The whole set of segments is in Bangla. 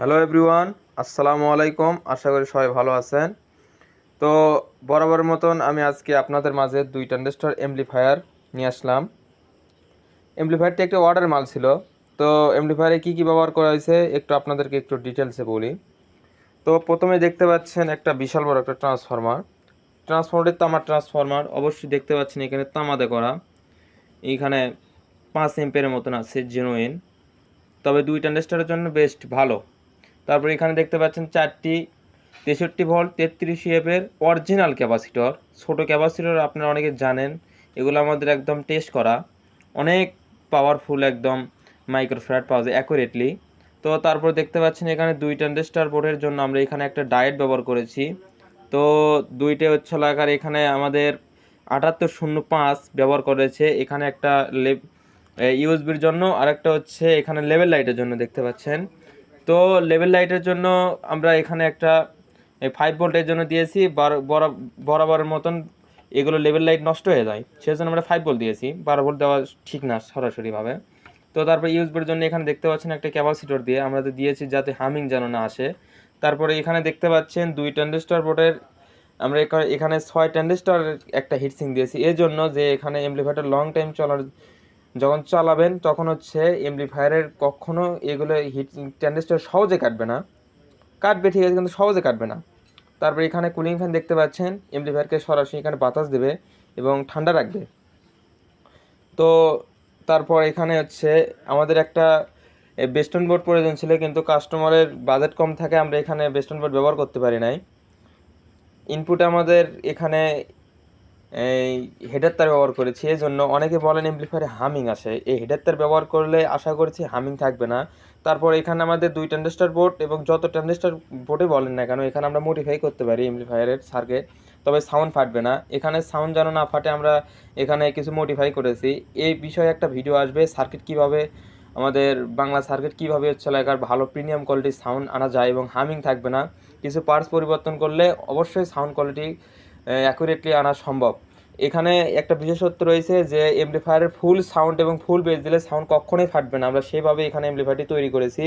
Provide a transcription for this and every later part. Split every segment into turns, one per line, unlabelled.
হ্যালো এভরিওয়ান আসসালামু আলাইকুম আশা করি সবাই ভালো আছেন। তো বরাবর মতন আমি আজকে আপনাদের মাঝে দুই ট্যান্ডেস্টার এমপ্লিফায়ার নিয়ে আসলাম। এমপ্লিফায়ারটি একটি অর্ডার মাল ছিল। তো এমপ্লিফায়ারে কী কী ব্যবহার করা হয়েছে, একটু আপনাদেরকে একটু ডিটেলসে বলি। তো, প্রথমে দেখতে পাচ্ছেন একটা বিশাল বড় একটা ট্রান্সফরমার ট্রান্সফরমারটি তামার ট্রান্সফরমার অবশ্যই দেখতে পাচ্ছেন এখানে তামাদে করা। এইখানে পাঁচ এম্পের মতন আছে জেনুইন তবে দুই ট্যান্ডেস্টারের জন্য বেস্ট ভালো। তারপর এখানে দেখতে পাচ্ছেন চারটি তেষট্টি ভোল্ট, তেত্রিশ এফের অরিজিনাল ক্যাপাসিটর ছোটো ক্যাপাসিটর আপনারা অনেকে জানেন, এগুলো আমাদের একদম টেস্ট করা। অনেক পাওয়ারফুল একদম মাইক্রোফ্যাট পাওয়া যায় অ্যাকুরেটলি তো তারপর দেখতে পাচ্ছেন এখানে দুই ট্যান্ডেস্টার বোর্ডের জন্য আমরা এখানে একটা ডায়েট ব্যবহার করেছি। তো দুইটে হচ্ছে লাগার এখানে আমাদের আটাত্তর শূন্য পাঁচ ব্যবহার করেছে। এখানে একটা লেভ ইউএসবির জন্য, আরেকটা হচ্ছে এখানে লেভেল লাইটের জন্য দেখতে পাচ্ছেন। তো লেভেল লাইটের জন্য আমরা এখানে একটা ফাইভ ভোল্টের জন্য দিয়েছি, বারো- বরা- বরাবরের মতন এগুলো লেভেল লাইট নষ্ট হয়ে যায়। সেজন্য আমরা ফাইভ ভোল্ট দিয়েছি, বারো ভোল্ট দেওয়া ঠিক না সরাসরিভাবে। তো তারপর ইউজবের জন্য এখানে দেখতে পাচ্ছেন একটা ক্যাপাসিটর দিয়ে আমরা তো দিয়েছি যাতে হামিং যেন না আসে। তারপরে এখানে দেখতে পাচ্ছেন দুই ট্যান্ডেস্টার বোর্ডের আমরা এখা- এখানে ছয় ট্যান্ডেস্টার একটা হিটসিং দিয়েছি। এই জন্য যে এখানে এমপ্লিফায়ারটা লং টাইম চলার যখন চালাবেন, তখন হচ্ছে এমপ্লিফায়ারের কখনো এগুলো হিট ট্যান্ডেস্টার সহজে কাটবে না। কাটবে ঠিক আছে, কিন্তু সহজে কাটবে না। তারপর এখানে কুলিং ফ্যান দেখতে পাচ্ছেন এমপ্লিফায়ারকে সরাসরি এখানে বাতাস দেবে এবং ঠান্ডা রাখবে। তো তারপর এখানে হচ্ছে আমাদের একটা বেস্টন বোর্ড প্রয়োজন ছিল, কিন্তু কাস্টমারের বাজেট কম থাকে, আমরা এখানে বেস্টন বোর্ড ব্যবহার করতে পারি নাই। ইনপুট আমাদের এখানে এই হেডার তার ব্যবহার করেছি এই জন্য অনেকে বলেন এমপ্লিফায়ারে হামিং আসে এই হেডার তার ব্যবহার করলে আশা করছি হামিং থাকবে না। তারপর এখানে আমাদের দুই ট্যান্ডেস্টার বোর্ড এবং যত ট্যান্ডেস্টার বোর্ডে বলেন না কেন, এখানে আমরা মডিফাই করতে পারি এমপ্লিফায়ারের সার্কিট তবে সাউন্ড ফাটবে না। এখানে সাউন্ড যেন না ফাটে, আমরা এখানে কিছু মডিফাই করেছি। এই বিষয়ে একটা ভিডিও আসবে সার্কিট কীভাবে, আমাদের বাংলা সার্কিট কীভাবে হচ্ছে লাগার ভালো প্রিমিয়াম কোয়ালিটির সাউন্ড আনা যায় এবং হামিং থাকবে না। কিছু পার্টস পরিবর্তন করলে অবশ্যই সাউন্ড কোয়ালিটি অ্যাকুরেটলি আনা সম্ভব। এখানে একটা বিশেষত্ব রয়েছে যে এমপ্লিফায়ারের ফুল সাউন্ড এবং ফুল বেস দিলে সাউন্ড কখনোই ফাটবে না। আমরা সেভাবে এখানে এমপ্লিফায়ারটি তৈরি করেছি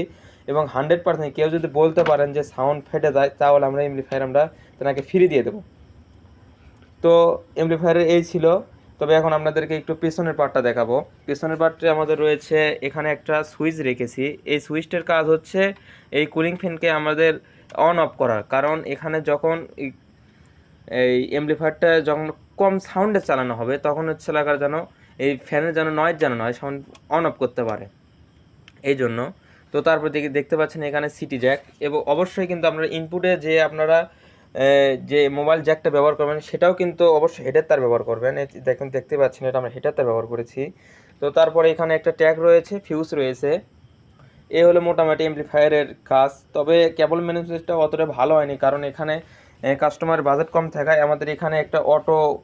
এবং হান্ড্রেড পার্সেন্ট কেউ যদি বলতে পারেন যে সাউন্ড ফেটে যায়, তাহলে আমরা এমপ্লিফায়ার আমরা তেনাকে ফ্রি দিয়ে দেবো। তো এমপ্লিফায়ারের এই ছিল। তবে এখন আপনাদেরকে একটু পেছনের পার্টটা দেখাবো। পেছনের পার্টে আমাদের রয়েছে, এখানে একটা সুইচ রেখেছি। এই সুইচটার কাজ হচ্ছে, এই কুলিং ফ্যানকে আমাদের অন অফ করার। কারণ এখানে যখন এই- এমপ্লিফায়ারটা যখন কম সাউন্ডে চালানো হবে, তখন হচ্ছে লাগার যেন, এই ফ্যানের যেন নয়েজ যেন নয় সাউন্ড অন অফ করতে পারে। এই জন্য, তো তারপর দেখি দেখতে পাচ্ছেন এখানে সিটি জ্যাক এবং অবশ্যই কিন্তু আপনারা ইনপুটে যে আপনারা যে মোবাইল জ্যাকটা ব্যবহার করবেন, সেটাও কিন্তু অবশ্যই হেডের তার ব্যবহার করবেন। দেখুন, দেখতে পাচ্ছেন এটা আমরা হেডের তার ব্যবহার করেছি। তো তারপরে এখানে একটা ট্যাগ রয়েছে ফিউজ রয়েছে। এ হলো মোটামুটি এমপ্লিফায়ারের কাজ, তবে কেবল ম্যানেজমেন্টটা অতটা ভালো হয়নি, কারণ এখানে কাস্টমার বাজেট কম থাকায় আমাদের এখানে একটা অটো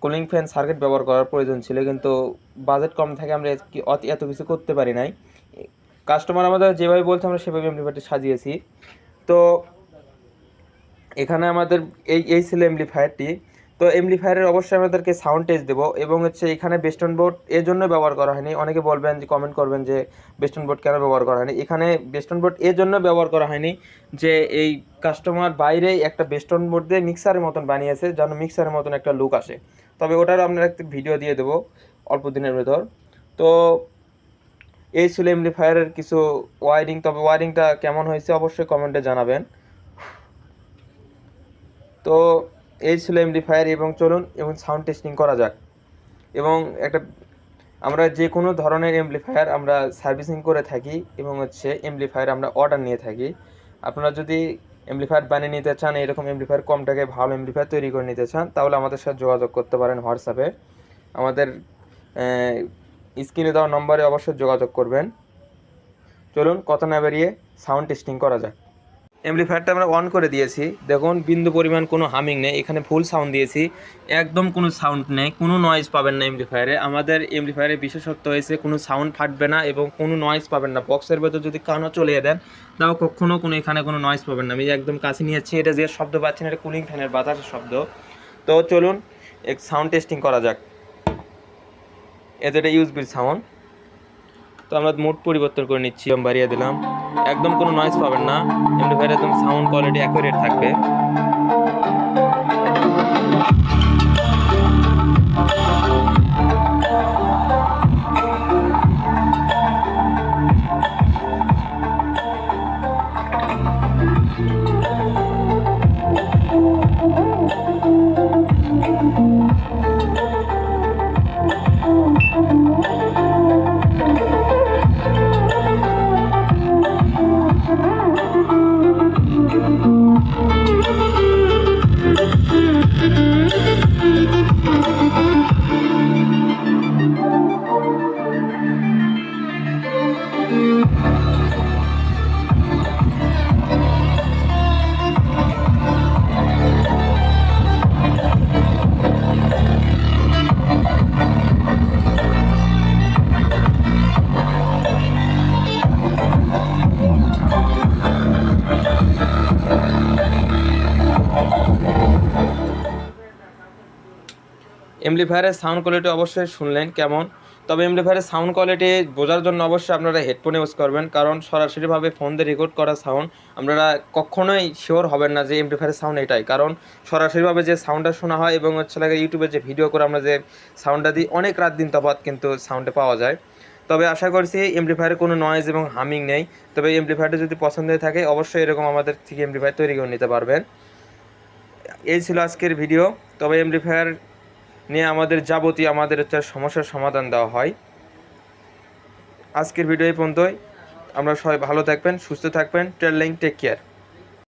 কুলিং ফ্যান সার্কিট ব্যবহার করার প্রয়োজন ছিল, কিন্তু বাজেট কম থাকে আমরা অত- এত কিছু করতে পারি নাই। কাস্টমার আমাদের যেভাবে বলছে আমরা সেভাবে এমপ্লিফায়ারটি সাজিয়েছি। তো এখানে আমাদের এই এই ছিল এমপ্লিফায়ারটি তো এমপ্লিফায়ারের অবশ্যই আমাদেরকে সাউন্ড টেস্ট দেবো এবং হচ্ছে এখানে বেস্টন বোর্ড এর জন্য ব্যবহার করা হয়নি। অনেকে বলবেন যে কমেন্ট করবেন যে বেস্টন বোর্ড কেন ব্যবহার করা হয়নি? এখানে বেস্টন বোর্ড এর জন্য ব্যবহার করা হয়নি যে, এই কাস্টমার বাইরে একটা বেস্টন বোর্ড দিয়ে মিক্সারের মতন বানিয়েছে, যেন মিক্সারের মতন একটা লুক আসে। তবে ওটার আপনার একটা ভিডিও দিয়ে দেবো অল্প দিনের ভেতর। তো এই ছিল এমপ্লিফায়ারের কিছু ওয়ারিং তবে ওয়ারিংটা কেমন হয়েছে অবশ্যই কমেন্টে জানাবেন। তো এই ছিল এমপ্লিফায়ার এবং চলুন এবং সাউন্ড টেস্টিং করা যাক। এবং একটা, আমরা যে কোনো ধরনের এমপ্লিফায়ার আমরা সার্ভিসিং করে থাকি এবং হচ্ছে এমপ্লিফায়ার আমরা অর্ডার নিয়ে থাকি। আপনারা যদি এমপ্লিফায়ার বানিয়ে নিতে চান, এরকম এমপ্লিফায়ার কম টাকায় ভালো এমপ্লিফায়ার তৈরি করে নিতে চান, তাহলে আমাদের সাথে যোগাযোগ করতে পারেন হোয়াটসঅ্যাপে আমাদের স্ক্রিনে দেওয়া নম্বরে অবশ্যই যোগাযোগ করবেন। চলুন কথা না বেরিয়ে সাউন্ড টেস্টিং করা যাক। এমপ্লিফায়ারটা আমরা অন করে দিয়েছি। দেখুন, বিন্দু পরিমাণ কোনো হামিং নেই। এখানে ফুল সাউন্ড দিয়েছি। একদম কোনো সাউন্ড নেই। কোনো নয়েজ পাবেন না এমপ্লিফায়ারে আমাদের এমপ্লিফায়ারের বিশেষত্ব হয়েছে, কোনো সাউন্ড ফাটবে না এবং কোনো নয়েজ পাবেন না। বক্সের ভেতর যদি কানও চলে দেন, তাও কখনো কোনো এখানে কোনো নয়েজ পাবেন না। আমি একদম কাছে নিয়েছি এটা যে শব্দ পাচ্ছেন, এটা কুলিং ফ্যানের বাতাসের শব্দ। তো চলুন, এক সাউন্ড টেস্টিং করা যাক। এতে এটা ইউজবির সাউন্ড তো আমরা মোড পরিবর্তন করে নিচ্ছি। বাড়িয়ে দিলাম। একদম কোনো নয়েজ পাবেন না। এমনি এমপ্লিফায়ার একদম সাউন্ড কোয়ালিটি অ্যাকুরেট থাকবে। এমপ্লিফায়ারের সাউন্ড কোয়ালিটি অবশ্যই শুনলেন, কেমন? তবে এমপ্লিফায়ারের সাউন্ড কোয়ালিটি বোঝার জন্য অবশ্যই আপনারা হেডফোন ইউজ করবেন, কারণ সরাসরিভাবে ফোন দিয়ে রেকর্ড করা সাউন্ড আপনারা কখনোই শিওর হবেন না যে এমপ্লিফায়ারের সাউন্ড এটাই। কারণ সরাসরিভাবে যে সাউন্ডটা শোনা হয় এবং হচ্ছে লাগে ইউটিউবে যে ভিডিও করে আমরা যে সাউন্ডটা দিই, অনেক রাত দিন তফাৎ কিন্তু সাউন্ডে পাওয়া যায়। তবে আশা করছি এমপ্লিফায়ারে কোনো নয়েজ এবং হামিং নেই। তবে এমপ্লিফায়ারটা যদি পছন্দ হয়ে থাকে, অবশ্যই এরকম আমাদের থেকে এমপ্লিফায়ার তৈরি করে নিতে পারবেন। এই ছিল আজকের ভিডিও তবে এমপ্লিফায়ার নিয়ে আমাদের যাবতীয় আমাদের হচ্ছে সমস্যার সমাধান দেওয়া হয়। আজকের ভিডিও এই পর্যন্তই। আমরা সবাই ভালো থাকবেন, সুস্থ থাকবেন। টেল টেক কেয়ার